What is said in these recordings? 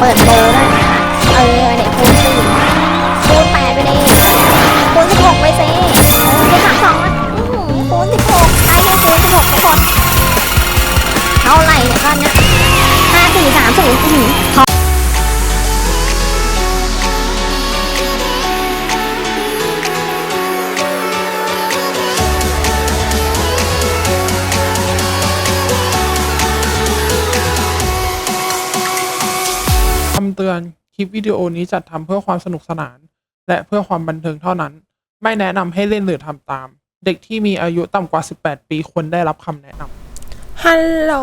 เปิดโปรด้วยเออเด็กคูณสี่คูณแปดไปเลยคูณสิบหกไปสิเออคูณสามสองอะอือหือคูณสิบหกใครไม่คูณสิบหกทุกคนเท่าไหร่เนี่ยก้อนเนี้ยห้าสี่สามศูนย์อื้อหือพอ เตือน คลิปวิดีโอนี้จัดทำเพื่อความสนุกสนาน และเพื่อความบันเทิงเท่านั้น ไม่แนะนำให้เล่นหรือทำตาม เด็กที่มีอายุต่ำกว่า 18 ปีควรได้รับคำแนะนำฮัลโหล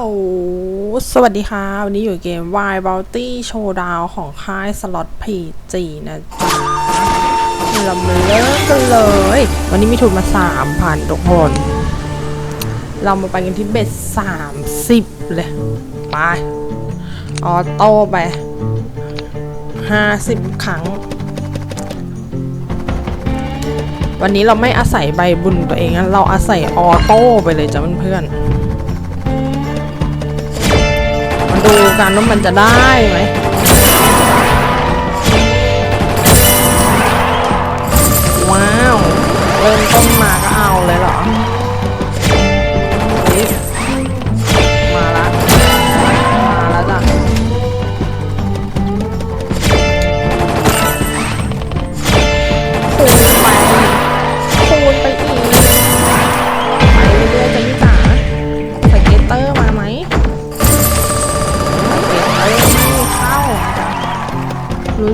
สวัสดีค่ะ วันนี้อยู่เกม Wild Bounty Showdown ของค่ายสล็อตพีจีนะจ๊ะเรามาเริ่มกันเลย วันนี้มีทุนมา 3,000 ทุกคน เรามาไปกันที่เบ็ด30 เลย ไป ออโต้ไป 50 ครั้ง วันนี้เราไม่อาศัยใบบุญตัวเองเราอาศัยออโต้ไปเลยจ้ะเพื่อนๆมาดูกันว่ามันจะได้ไหมว้าว เริ่มต้นมาก็เอาเลยเหรอ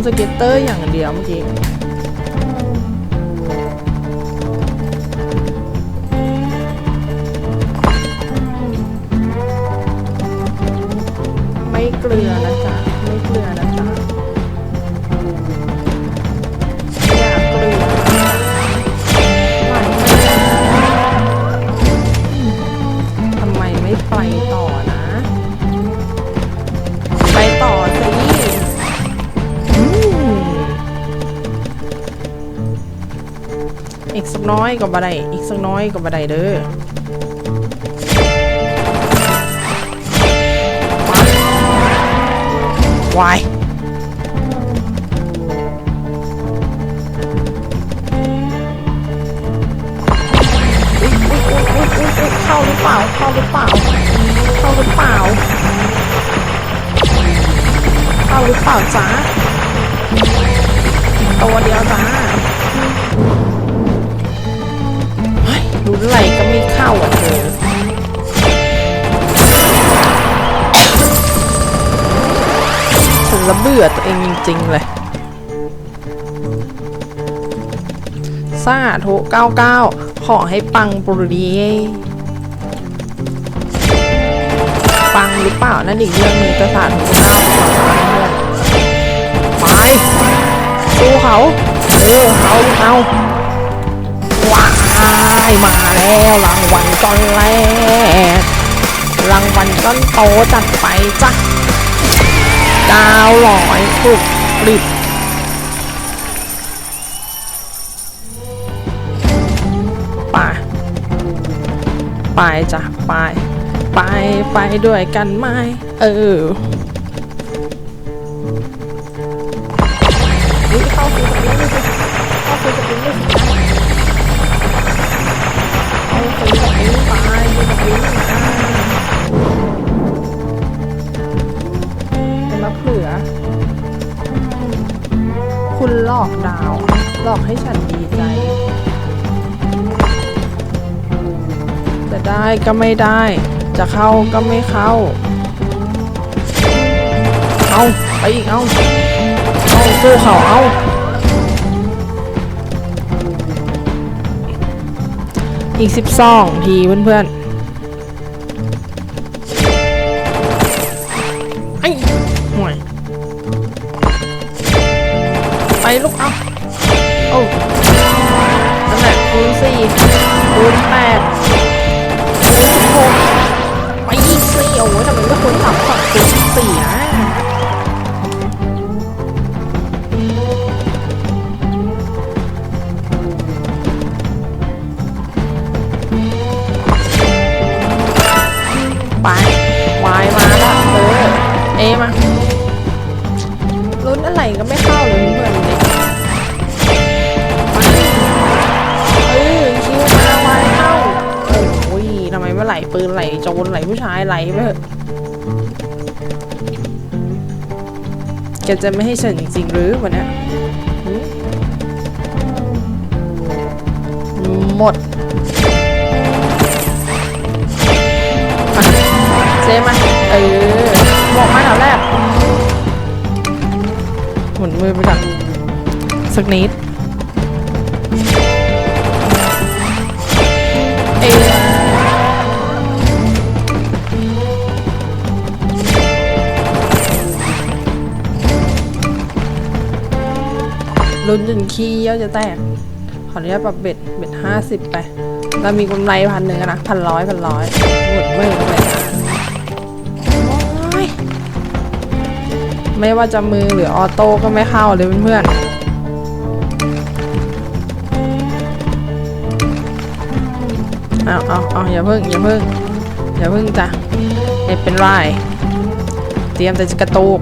สเก็ตเตอร์อย่างเดียวเมื่อกี้ไม่เกลือนะ น้อยก็บ่ได้อีกสักน้อยก็บ่ได้เด้อวายอุ๊ยอุ๊ยอุ๊ยอุ๊ยอุ๊ยอุ๊ยเข้าหรือเปล่า เข้าหรือเปล่า เข้าหรือเปล่า เข้าหรือเปล่าจ้าตัวเดียวจ้า ไหลก็ไม่เข้าอะเธอฉันระเบื่อตัวเองจริงๆเลยซาโท99 ขอให้ปังปรุดีปังหรือเปล่า นั่นอีกเรื่องหนึงจะสาธุเก้าก่อนนะเพื่อนไปสู้เขา เออเอาเอาายมาแล้วรางวัลก้อนแรก รางวัลก้อนโตจัดไปจ้ะเก้าร้อยกรุบกริบไปไปจ้ะไป ไปไปด้วยกันไหมเออ อกดาว หลอกให้ฉันดีใจ จะได้ก็ไม่ได้ จะเข้าก็ไม่เข้า เอาไปอีกเอาเอาสู้เขาเอาอีกสิบสองทีเพื่อนๆ ลูกเอา อ้ยทำไมไม่ไหลปืนไหลโจรไหลผู้ชายไหลไปเถอะแกจะไม่ให้ฉันจริงๆหรือวันเนี้ยหมดเจมาเออบอกมาแถวแรกหมุนมือไปก่อนสักนิด ลุ้นจนขี้เยี่ยวจะแตก ขออนุญาตปรับเบ็ดเบ็ดห้าสิบไป เรามีกำไรพันหนึ่งนะพันร้อยพันร้อยหมุนมือเข้าไปนะโอ้ยไม่ว่าจะมือหรือออโต้ก็ไม่เข้าเลยเพื่อนเอาเอาเอาอย่าเพิ่งอย่าเพิ่งอย่าเพิ่งจ้ะไม่เป็นไร เตรียมแต่จะกระตุก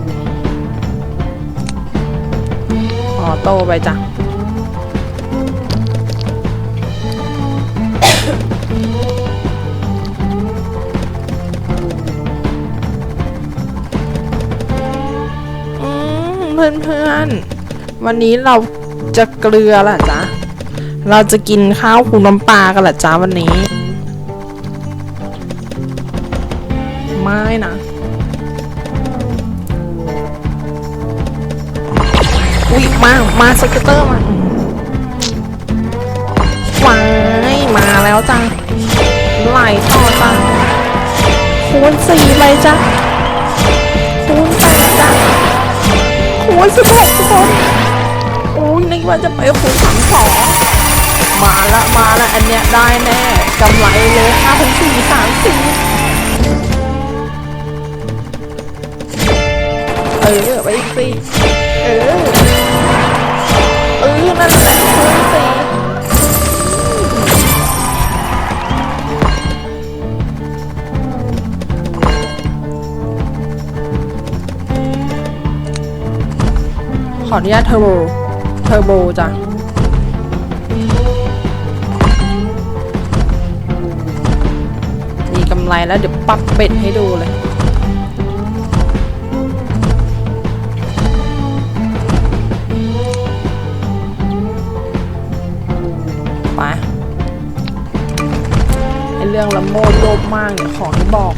ออโต้ไปจ้ะอืมเพื่อนๆวันนี้เราจะเกลือล่ะจ๊ะ เราจะกินข้าวคลุกน้ำปลากันล่ะจ๊ะวันนี้ ไม่นะ อุ้ยมา มาสเก็ตเตอร์มาว้ายมาแล้วจ้ะไหลต่อจ้ะคูณสี่เลยจ้ะคูณแปดจ้ะคูณสิบหกทุกคนโอ้ยนึกว่าจะไปคูณสามสองมาละมาละอันเนี้ยได้แน่กำไรเลยห้าพันสี่สามสี่เออไปอีกสิเออ เออนั่นแหละคูณสี่ขออนุญาตเทอร์โบ เทอร์โบจ้ะมีกำไรแล้วเดี๋ยวปักเป็ดให้ดูเลย เรื่องละโมบโลภมากเนี่ยขอให้บอก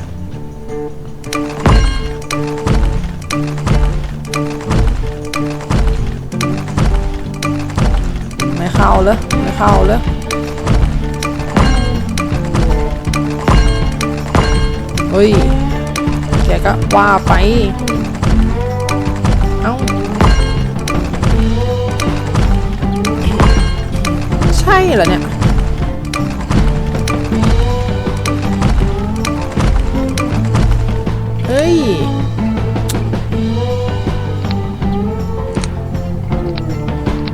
ไม่เข้าเลยไม่เข้าเลยเฮ้ย แกก็ว่าไป เอ้า ใช่เหรอเนี่ย ฮ้ย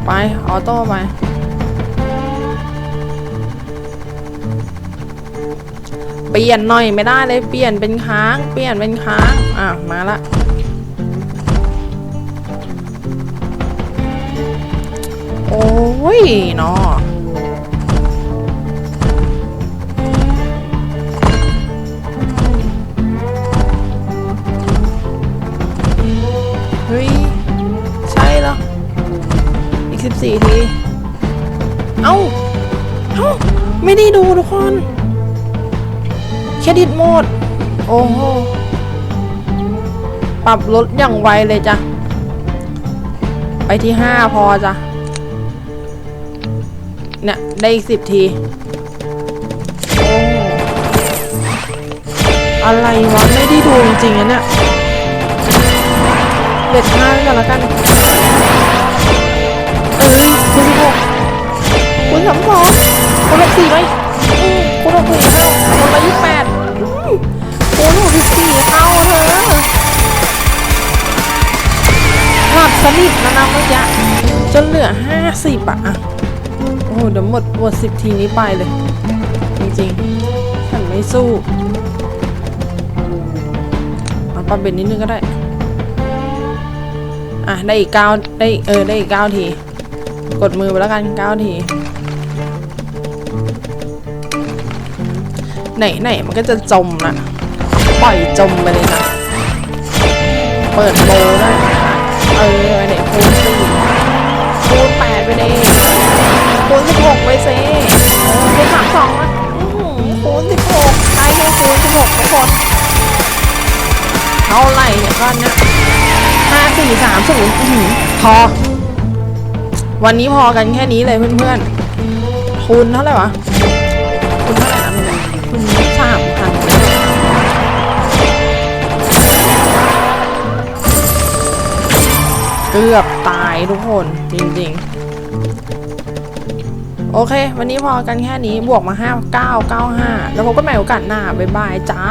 ไป ออโต้ไป เปลี่ยนหน่อยไม่ได้เลยเปลี่ยนเป็นค้าง เปลี่ยนเป็นค้าง อะ มาละโอ้ยเนาะ สี่ที เอ้า เอ้า ไม่ได้ดูทุกคน เครดิตหมด โอ้โห ปรับลดอย่างไวเลยจ้ะ ไปที่ห้าพอจ้ะ เนี่ย ได้อีกสิบทีโอ้อะไรวะ ไม่ได้ดูจริงๆอะเนี่ยเด็ดห้ากันแล้วกัน คุณสิบหกคุณสามสองคุณหกสี่ไหมคุณหกสี่เข้าคุณละยี่สิบแปดคุณหกสิบสี่เข้าเธอหลับสนิทนะนะเมื่อกี้จนเหลือห้าสิบอะโอ้โหเดี๋ยวหมดหมดสิบทีนี้ไปเลย จริงๆ ฉันไม่สู้เอาปลาเบ็ดนิดนึงก็ได้ อะ ได้อีกเก้าได้เออ ได้อีกเก้าที กดมือไปแล้วกันเก้าทีไหนไหนมันก็จะจมนะปล่อยจมไปเลยนะ เปิดโบได้เออไหนคูณสี่คูณแปดไปเลยคูณสิบหกไปเซเออคูณสามสองอะคูณสิบหกได้แค่คูณสิบหกทุกคนเท่าไหร่เนี่ยก้อนเนี้ยห้าสี่สามศูนย์พอ วันนี้พอกันแค่นี้เลยเพื่อนๆคูณเท่าไหร่วะคูณเท่าไหร่นะมึงเนี่ยคูณสามพันเกือบตายทุกคนจริงๆ โอเค วันนี้พอกันแค่นี้บวกมา 5 9 9 5 แล้วพบกันใหม่โอกาสหน้า บ๊ายบายจ้า